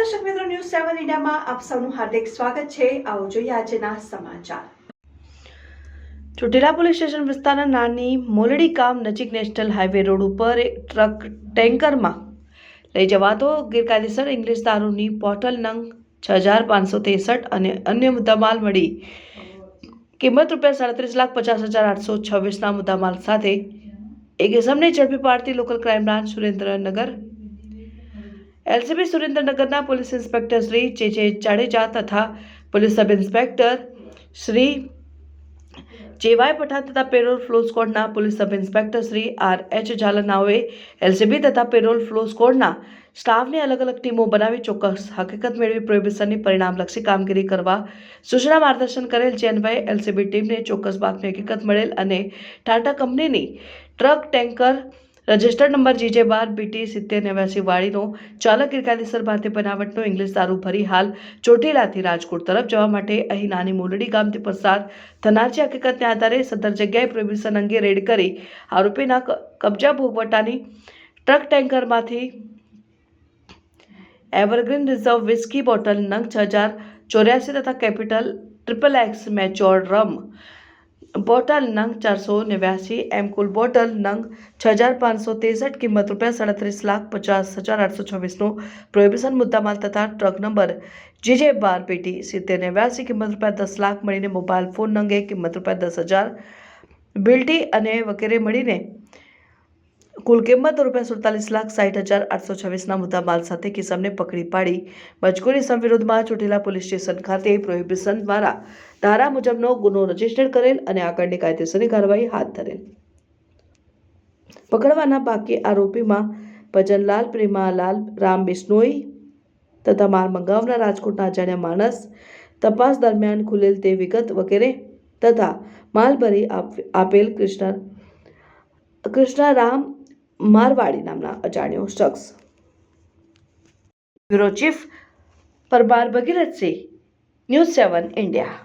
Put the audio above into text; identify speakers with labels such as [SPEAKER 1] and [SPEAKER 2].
[SPEAKER 1] સેવન ઇન્ડિયામાં આપ સૌનું હાર્દિક સ્વાગત છે. આવો જોઈએ આજના સમાચાર. ચોટીલા પોલીસ સ્ટેશન વિસ્તારના નાની મોલડી ગામ નજીક નેશનલ હાઈવે રોડ ઉપર એક ટ્રક ટેન્કરમાં લઈ જવાતો ગેરકાયદેસર ઇંગ્લિશ દારૂની બોટલ નંગ છ હજાર પાંચસો ત્રેસઠ અને અન્ય મુદ્દામાલ મળી. કિંમત રૂપિયા સાડત્રીસ લાખ પચાસ હજાર આઠસો છવ્વીસના મુદ્દામાલ સાથે એક ઇસમને ઝડપી પાડતી local crime branch Surendranagar LCB સુરેન્દ્રનગરના police inspector Shri J J Jadeja તથા police sub inspector Shri J Y Pathan તથા parole furlough સ્કોડના police sub inspector Shri R H ઝાલનાઓએ LCB તથા પેરોલ ફ્લો સ્કોડના સ્ટાફની અલગ અલગ ટીમો બનાવી ચોક્કસ હકીકત મેળવી પ્રોહિબિશનની પરિણામલક્ષી કામગીરી કરવા સૂચના માર્ગદર્શન કરેલ જે અન્વયે એલસીબી ટીમને ચોક્કસ બાતમી હકીકત મળેલ અને ટાટા કંપનીની truck tanker registered number GJ બાર બીટી સિત્તેર નેવ્યાસી વાળીનો ચાલક ગેરકાયદેસર ભારતીય બનાવટનો ઇંગ્લિશ દારૂ ભરી હાલ ચોટીલાથી રાજકોટ તરફ જવા માટે અહીં નાની મોલડી ગામથી પસાર થનાર છે હકીકતને આધારે સદર જગ્યાએ પ્રોહિબિશન અંગે રેડ કરી આરોપીના કબજા ભોગવટાની ટ્રક ટેન્કરમાંથી એવરગ્રીન રિઝર્વ વિસ્કી બોટલ નંગ છ હજાર ચોર્યાસી તથા Capital triple X mature rum bottle નંગ ચારસો નેવ્યાસી, એમ કુલ બોટલ નંગ છ હજાર પાંચસો ત્રેસઠ કિંમત રૂપિયા સાડત્રીસ લાખ પચાસ હજાર આઠસો છવ્વીસનું પ્રોહિબિશન મુદ્દામાલ તથા ટ્રક નંબર જીજે બાર પેટી સિત્તેર નેવ્યાસી કિંમત રૂપિયા દસ લાખ મળીને મોબાઈલ ફોન નંગે કિંમત રૂપિયા દસ હજાર બિલ્ટી અને વગેરે મળીને કુલ કિંમત રૂપિયા સુડતાલીસ લાખ સાઠ હજાર આઠસો છવ્વીસના મુદ્દામાલ સાથે કિસમને પકડી પાડી. મજકૂરી સમ વિરોધમાં ચોટીલા પોલીસ સ્ટેશન ખાતે પ્રોહિબિશન દ્વારા ધારા મુજબનો ગુનો રજિસ્ટર કરેલ અને આગળની કાયદેસરની કાર્યવાહી હાથ ધરેલ. પકડવાના બાકી આરોપીમાં ભજનલાલ, પ્રેમાલાલ, રામ બિશ્નોઈ તથા માલ મંગાવના રાજકોટના અજાણ્યા માણસ તપાસ દરમિયાન ખુલેલ તે વિગત વગેરે તથા માલ ભરી આપ- આપેલ કૃષ્ણ, કૃષ્ણારામ મારવાડી નામના અજાણ્યો શખ્સ. Bureau chief Parmar Bhagirathsinh news seven India.